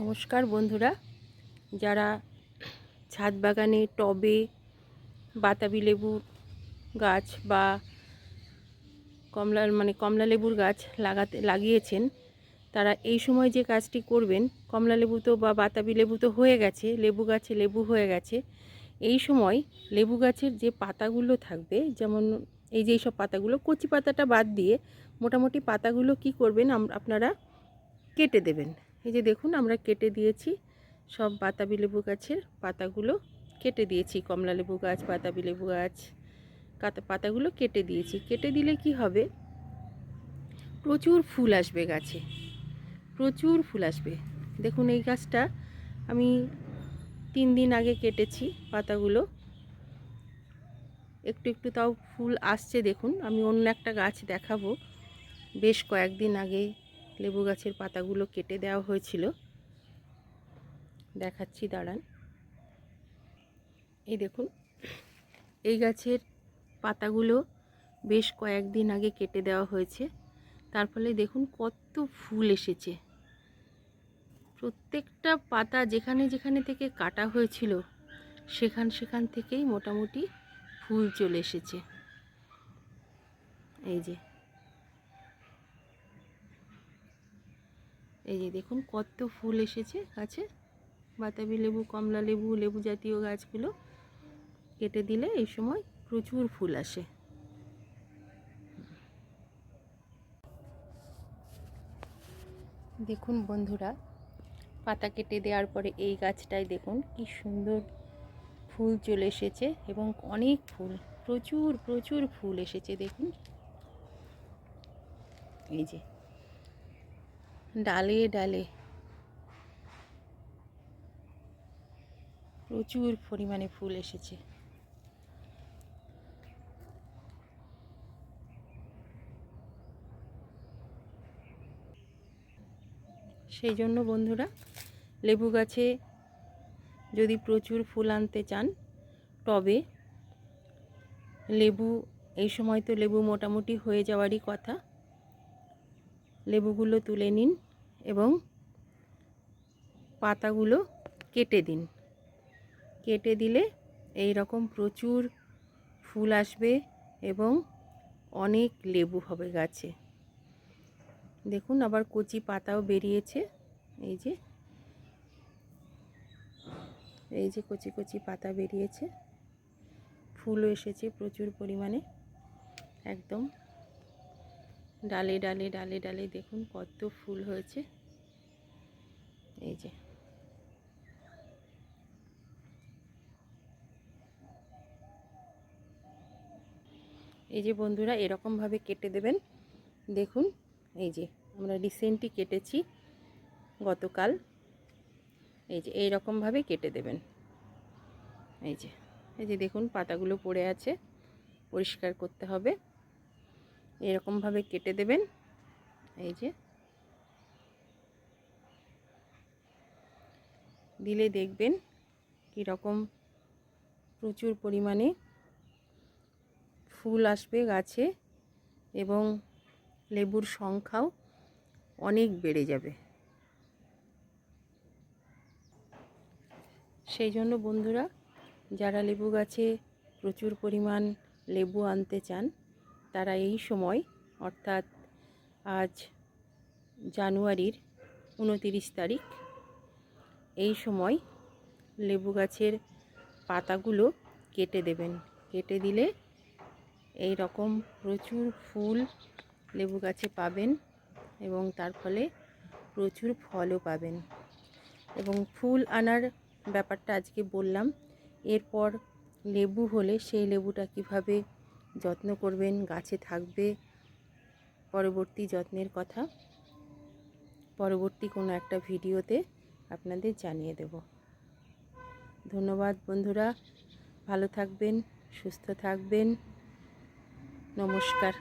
নমস্কার বন্ধুরা। যারা ছাদ বাগানে টবে বাতাবি লেবুর গাছ বা কমলা মানে কমলা লেবুর গাছ লাগাতে, লাগিয়েছেন, তারা এই সময় যে কাজটি করবেন, কমলা লেবু তো বা বাতাবি লেবু তো হয়ে গেছে, লেবু গাছে লেবু হয়ে গেছে, এই সময় লেবু গাছের যে পাতাগুলো থাকবে, যেমন এই যে সব পাতাগুলো, কচি পাতাটা বাদ দিয়ে মোটামুটি পাতাগুলো কি করবেন আপনারা কেটে দেবেন। এই যে দেখুন, আমরা কেটে দিয়েছি সব বাতাবি লেবু গাছের পাতাগুলো। কেটে দিয়েছি কমলা লেবু গাছ, বাতাবি লেবু গাছ, কাতা, পাতাগুলো কেটে দিয়েছি। কেটে দিলে কি হবে? প্রচুর ফুল আসবে গাছে। প্রচুর ফুল আসবে। দেখুন, এই গাছটা আমি তিন দিন আগে কেটেছি পাতাগুলো। একটু একটু তাও ফুল আসছে, দেখুন। আমি অন্য একটা গাছ দেখাবো। বেশ কয়েকদিন আগে লেবু গাছের পাতাগুলো কেটে দেওয়া হয়েছিল। দেখাচ্ছি, দাঁড়ান। এই দেখুন, এই গাছের পাতাগুলো বেশ কয়েকদিন আগে কেটে দেওয়া হয়েছে। তার ফলে দেখুন কত ফুল এসেছে। প্রত্যেকটা পাতা যেখানে যেখানে থেকে কাটা হয়েছিল, সেখান সেখান থেকেই মোটামুটি ফুল চলে এসেছে। এই যে এই যে দেখুন, কত ফুল এসেছে গাছে। বাতাবি লেবু, কমলা লেবু লেবু জাতীয় গাছগুলো কেটে দিলে এই সময় প্রচুর ফুল আসে। দেখুন বন্ধুরা, পাতা কেটে দেওয়ার পরে এই গাছটায় দেখুন কি সুন্দর ফুল চলে এসেছে এবং অনেক ফুল, প্রচুর প্রচুর ফুল এসেছে দেখুন। এই যে ডালে ডালে। প্রচুর পরিমাণে ফুল এসেছে। সেই জন্য বন্ধুরা, লেবু গাছে যদি প্রচুর ফুল আনতে চান টবে লেবু, এই সময় তো লেবু মোটামুটি হয়ে যাওয়ারই কথা। লেবুগুলো তুলে নিন। এবং পাতাগুলো কেটে দিন। কেটে দিলে এই রকম প্রচুর ফুল আসবে এবং অনেক লেবু হবে গাছে। দেখুন আবার কচি পাতাও বেরিয়েছে। এই যে এই যে কচি কচি পাতা বেরিয়েছে। ফুলও এসেছে প্রচুর পরিমাণে। একদম ডালে ডালে ডালে ডালে দেখুন কত ফুল হয়েছে। এই যে। এই যে বন্ধুরা, এরকমভাবে কেটে দেবেন। দেখুন, এই যে আমরা রিসেন্টলি কেটেছি গতকাল। এই যে এই রকমভাবে কেটে দেবেন। এই যে এই যে দেখুন, পাতাগুলো পড়ে আছে, পরিষ্কার করতে হবে। এরকমভাবে কেটে দেবেন। এই যে। দিলে দেখবেন কীরকম প্রচুর পরিমাণে ফুল আসবে গাছে এবং লেবুর সংখ্যাও অনেক বেড়ে যাবে। সেই জন্য বন্ধুরা, যারা লেবু গাছে প্রচুর পরিমাণ লেবু আনতে চান তারা এই সময়, অর্থাৎ আজ জানুয়ারির উনতিরিশ তারিখ, এই সময় লেবু গাছের পাতাগুলো কেটে দেবেন। কেটে দিলে এই রকম প্রচুর ফুল লেবু গাছে পাবেন এবং তার ফলে প্রচুর ফলও পাবেন। এবং ফুল আনার ব্যাপারটা আজকে বললাম, এরপর লেবু হলে সেই লেবুটা কীভাবে যত্ন করবেন, গাছে থাকবে। পরবর্তী যত্নের কথা পরবর্তী কোনো একটা ভিডিওতে আপনাদের জানিয়ে দেব। ধন্যবাদ বন্ধুরা, ভালো থাকবেন, সুস্থ থাকবেন। নমস্কার।